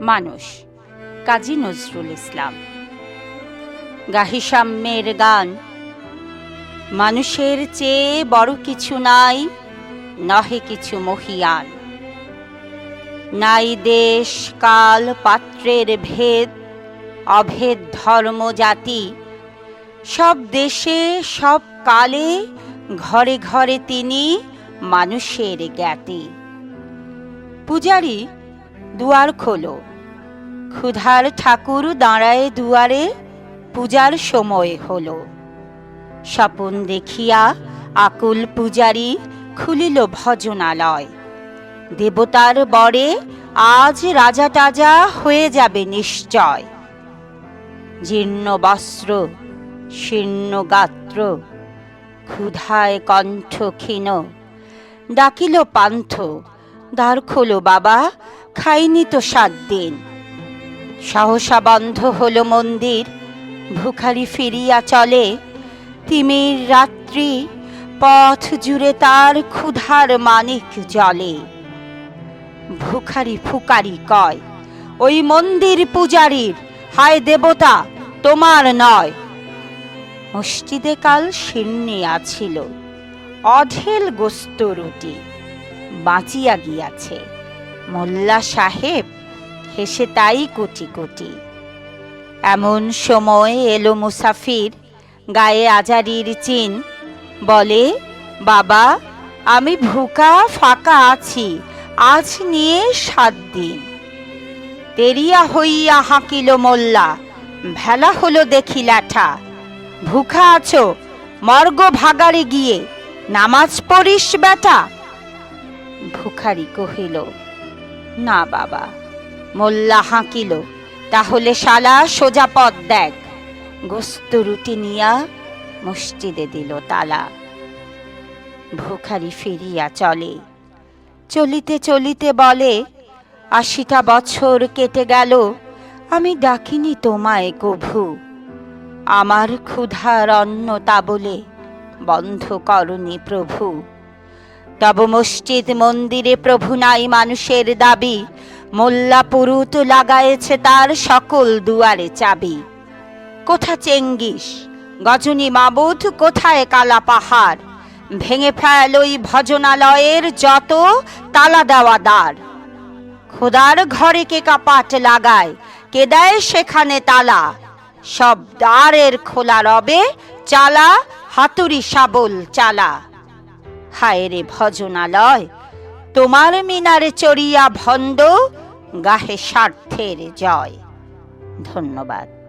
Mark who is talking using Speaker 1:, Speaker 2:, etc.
Speaker 1: মানুষ। কাজী নজরুল ইসলাম। গাহিসাম্যের গান। মানুষের চেয়ে বড় কিছু নাই, নহে কিছু মহিয়ান। নাই দেশ, কাল, পাত্রের ভেদ, অভেদ ধর্ম, জাতি। সব দেশে, সব কালে, ঘরে ঘরে তিনি মানুষের জ্ঞাতি। পূজারি দুয়ার খোলো। ক্ষুধার ঠাকুর দাঁড়ায় দুয়ারে, পূজার সময় হল। স্বপন দেখিয়া আকুল পূজারি খুলিল ভজনালয়। দেবতার বরে আজ রাজা টাজা হয়ে যাবে নিশ্চয়। জীর্ণ বস্ত্র, শীর্ণ গাত্র, ক্ষুধায় কণ্ঠ ক্ষীণ। ডাকিল পান্থ, দ্বার খোলো বাবা, খাইনি তো সাত দিন। সহসা বন্ধ হলো মন্দির, ভুখারি ফিরিয়া চলে। তিমির রাত্রি পথ জুড়ে তার ক্ষুধার মানিক জলে। ভুখারি ফুকারি কয়, ওই মন্দির পূজারীর, হায় দেবতা, তোমার নয়। মসজিদে কাল শীর্ণে আছিল, অঢেল গোস্ত রুটি বাঁচিয়া গিয়াছে। মোল্লা সাহেব হেসে তাই কোটি কোটি। এমন সময় এলো মুসাফির, গায়ে আজারির চিন, বলে, বাবা, আমি ভুকা ফাঁকা আছি, আজ নিয়ে সাত দিন। তেরিয়া হইয়া হাঁকিল মোল্লা, ভেলা হলো দেখি ল্যাঠা। ভুখা আছো, মর্গ ভাগাড়ে গিয়ে, নামাজ পড়িস বেটা? ভুখারি কহিল, না বাবা। মোল্লা হাঁকিল, তাহলে শালা সোজা পথ দেখ। গোস্ত রুটি নিয়া মসজিদে দিল তালা। ভুখারি ফিরিয়া চলে। চলিতে চলিতে বলে, আশিটা বছর কেটে গেল, আমি ডাকিনি তোমায় কভু। আমার ক্ষুধার অন্ন তা বলে বন্ধ করনি প্রভু। তব মসজিদ মন্দিরে প্রভু নাই মানুষের দাবি মোল্লা পুরুত লাগায়েছে তার সকল দুয়ারে চাবি। কোথা চেঙ্গিস? গজনী মাবুদ, কোথায় কালা পাহাড়? ভেঙে ফেল ওই ভজনালয়ের যত তালা দেওয়া দ্বার। খোদার ঘরে কে কাপাট লাগায়, কে দেয় সেখানে তালা? সব দ্বারের খোলা রবে চালা, হাতুড়ি শাবল চালা। হায় রে ভজনালয় তোমার মিনারে চড়িয়া ভণ্ড গাহে স্বার্থের জয়। ধন্যবাদ।